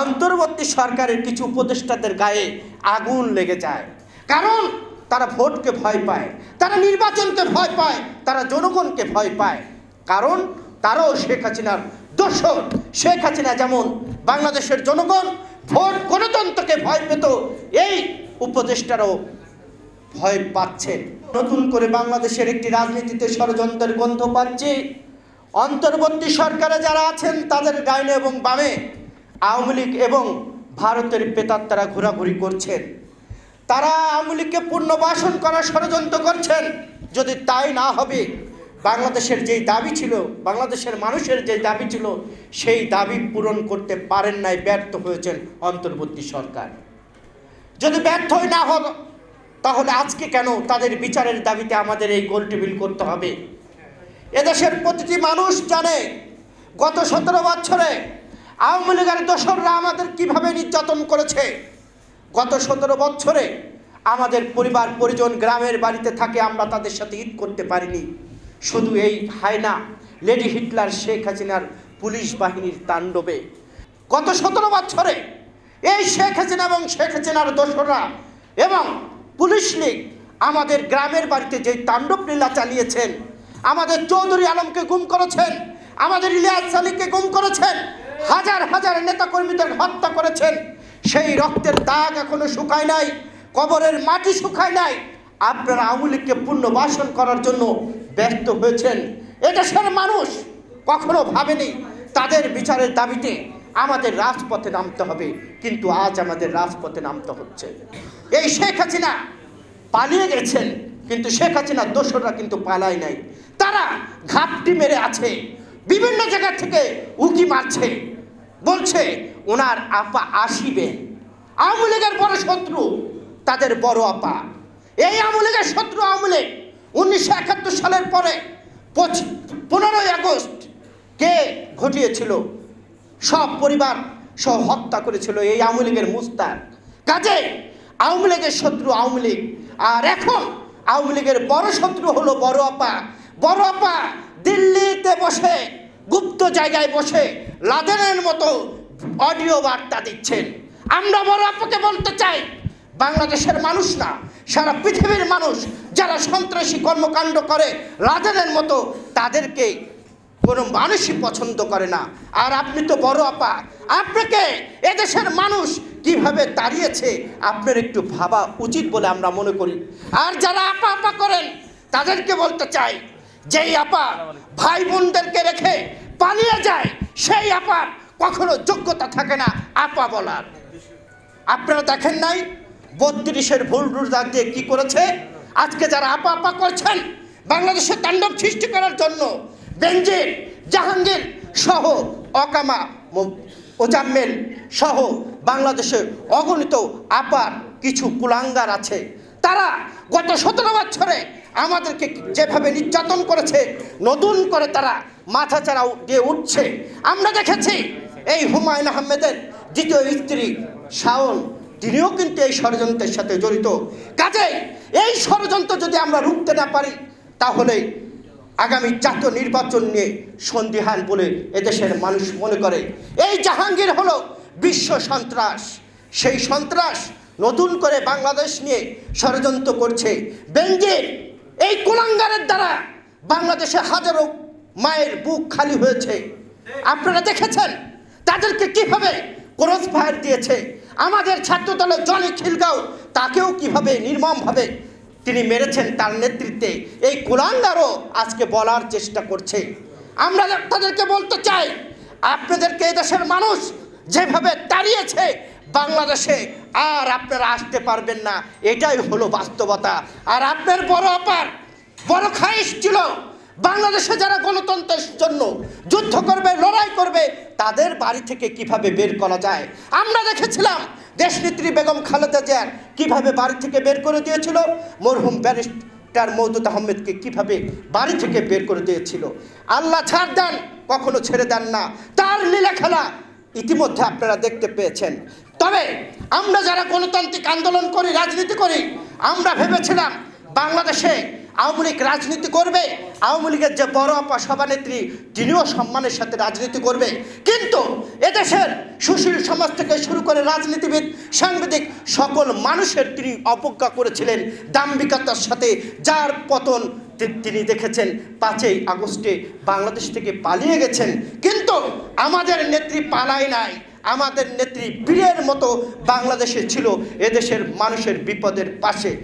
অন্তর্বর্তী সরকারের কিছু উপদেষ্টাদের গায়ে আগুন লেগে যায়। কারণ তারা ভোটকে ভয় পায়, তারা নির্বাচনকে ভয় পায়, তারা জনগণকে ভয় পায়। কারণ তারাও শেখ হাসিনার দোষর। শেখ হাসিনা যেমন বাংলাদেশের জনগণ ভোট গণতন্ত্রকে ভয় পেত, এই উপদেষ্টারও ভয় পাচ্ছেন নতুন করে বাংলাদেশের একটি রাজনীতিতে ষড়যন্ত্রের গন্ধ পাচ্ছে। অন্তর্বর্তী সরকারে যারা আছেন, তাদের ডাইনে এবং বামে আওয়ামী লীগ এবং ভারতের পেতাত্তারা ঘোরাঘুরি করছেন। তারা আওয়ামী লীগকে পুনর্বাসন করার ষড়যন্ত্র করছেন। যদি তাই না হবে, বাংলাদেশের যেই দাবি ছিল, বাংলাদেশের মানুষের যে দাবি ছিল, সেই দাবি পূরণ করতে পারেন নাই, ব্যর্থ হয়েছেন অন্তর্বর্তী সরকার। যদি ব্যর্থ ব্যর্থই না হল তাহলে আজকে কেন তাদের বিচারের দাবিতে আমাদের এই গোল টেবিল করতে হবে? এদেশের প্রতিটি মানুষ জানে, গত সতেরো বছরে আওয়ামী লীগের দোসররা আমাদের কীভাবে নির্যাতন করেছে? গত সতেরো বছরে আমাদের পরিবার, পরিজন গ্রামের বাড়িতে থাকে, আমরা তাদের সাথে ঈদ করতে পারিনি। শুধু এই হায়না লেডি হিটলার শেখ হাসিনার পুলিশ বাহিনীর তাণ্ডবে। গত সতেরো বছরে এই শেখ হাসিনা এবং শেখ হাসিনার দোসররা এবং পুলিশ লীগ আমাদের গ্রামের বাড়িতে যে তাণ্ডব লীলা চালিয়েছেন, আমাদের চৌধুরী আলমকে গুম করেছেন, আমাদের ইলিয়াস আলীকে গুম করেছেন হাজার হাজার নেতাকর্মীদের হত্যা করেছেন। সেই রক্তের দাগ এখনও শুকায় নাই, কবরের মাটি শুকায় নাই। আপনারা আওয়ামী লীগকে পুনর্বাসন করার জন্য ব্যস্ত হয়েছেন। এদেশের মানুষ কখনো ভাবেনি তাদের বিচারের দাবিতে আমাদের রাজপথে নামতে হবে, কিন্তু আজ আমাদের রাজপথে নামতে হচ্ছে। এই শেখ হাসিনা পালিয়ে গেছেন, কিন্তু শেখ হাসিনার দোসররা কিন্তু পালায় নাই। তারা ঘাপটি মেরে আছে বিভিন্ন জায়গা থেকে উকি মারছে। বলছে, ওনার আপা আসিবে। আওয়ামী লীগের বড় শত্রু, তাদের বড় আপা। এই আওয়ামী লীগের শত্রু আওয়ামী লীগ উনিশশো একাত্তর সালের পরে পনেরোই আগস্ট কে ঘটিয়েছিল? সব পরিবার সহ হত্যা করেছিল এই আওয়ামী লীগের মুস্তাক। কাজে আওয়ামী লীগের শত্রু আওয়ামী লীগ। আর এখন আওয়ামী লীগের বড় শত্রু হলো বড় আপা। বড় আপা দিল্লিতে বসে, গুপ্ত জায়গায় বসে লাদেনের মতো অডিও বার্তা দিচ্ছেন। আমরা বড় আপাকে বলতে চাই, বাংলাদেশের মানুষ না, সারা পৃথিবীর মানুষ যারা সন্ত্রাসী কর্মকাণ্ড করে লাদেনের মতো, তাদেরকে কোনো মানুষই পছন্দ করে না। আর আপনি তো বড় আপা আপনাকে এদেশের মানুষ কীভাবে দাঁড়িয়েছে, আপনার একটু ভাবা উচিত বলে আমরা মনে করি। আর যারা আপা আপা করেন, তাদেরকে বলতে চাই যেই আপা ভাই বোনদেরকে রেখে পালিয়ে যায়, সেই আপার কখনো যোগ্যতা থাকে না, আপা বলার। আপনারা দেখেন নাই, বত্রিশের ভুল রুজার দিয়ে কি করেছে? আজকে যারা আপা আপা করছেন, বাংলাদেশে তাণ্ডব সৃষ্টি করার জন্য বেঞ্জির, জাহাঙ্গীর সহ অকামা ওজাম্মেল সহ বাংলাদেশের অগণিত আপার কিছু কুলাঙ্গার আছে। তারা গত সতেরো বছরে আমাদেরকে যেভাবে নির্যাতন করেছে, নতুন করে তারা মাথা চাড়াও দিয়ে উঠছে। আমরা দেখেছি এই হুমায়ুন আহমেদের দ্বিতীয় স্ত্রী শাওন, তিনিও কিন্তু এই ষড়যন্ত্রের সাথে জড়িত। কাজে এই ষড়যন্ত্র যদি আমরা রুখতে না পারি, তাহলে আগামী জাতীয় নির্বাচন নিয়ে সন্দিহান বলে এদেশের মানুষ মনে করে। এই জাহাঙ্গীর হলো বিশ্ব সন্ত্রাস। সেই সন্ত্রাস নতুন করে বাংলাদেশ নিয়ে ষড়যন্ত্র করছে। বেঞ্জির এই কুলাঙ্গারের দ্বারা বাংলাদেশে হাজারো মায়ের বুক খালি হয়েছে। আপনারা দেখেছেন? তাদেরকে কীভাবে ক্রস ফায়ার দিয়েছে? আমাদের ছাত্র দলের জনি খিলগাঁও, তাকেও কীভাবে নির্মমভাবে তিনি মেরেছেন তার নেতৃত্বে? এই কুলাঙ্গারও আজকে বলার চেষ্টা করছে। আমরা তাদেরকে বলতে চাই, আপনাদেরকে এদেশের মানুষ যেভাবে তাড়িয়েছে বাংলাদেশে আর আপনারা আসতে পারবেন না। এটাই হলো বাস্তবতা। আর আপনার বড় অপার, বড় খাইশ ছিল। বাংলাদেশে যারা গণতন্ত্রের জন্য যুদ্ধ করবে, লড়াই করবে, তাদের বাড়ি থেকে কীভাবে বের করা যায়? আমরা দেখেছিলাম দেশনেত্রী বেগম খালেদা জিয়ার কীভাবে বাড়ি থেকে বের করে দিয়েছিল, মরহুম ব্যারিস্টার মৌদুদ আহমেদকে কীভাবে বাড়ি থেকে বের করে দিয়েছিল। আল্লাহ ছাড় দেন, কখনো ছেড়ে দেন না। তার লীলা খেলা ইতিমধ্যে আপনারা দেখতে পেয়েছেন। তবে আমরা যারা গণতান্ত্রিক আন্দোলন করি, রাজনীতি করি, আমরা ভেবেছিলাম বাংলাদেশে আওয়ামী লীগ রাজনীতি করবে, আওয়ামী লীগের যে বড় আপা সভানেত্রী, তিনিও সম্মানের সাথে রাজনীতি করবে। কিন্তু এদেশের সুশীল সমাজ থেকে শুরু করে রাজনীতিবিদ, সাংবাদিক সকল মানুষের তিনি অবজ্ঞা করেছিলেন দাম্ভিকতার সাথে, যার পতন তিনি দেখেছেন পাঁচই আগস্টে বাংলাদেশ থেকে পালিয়ে গেছেন। কিন্তু আমাদের নেত্রী পালায় নাই। আমাদের নেত্রী বীরের মতো বাংলাদেশে ছিল এদেশের মানুষের বিপদের পাশে।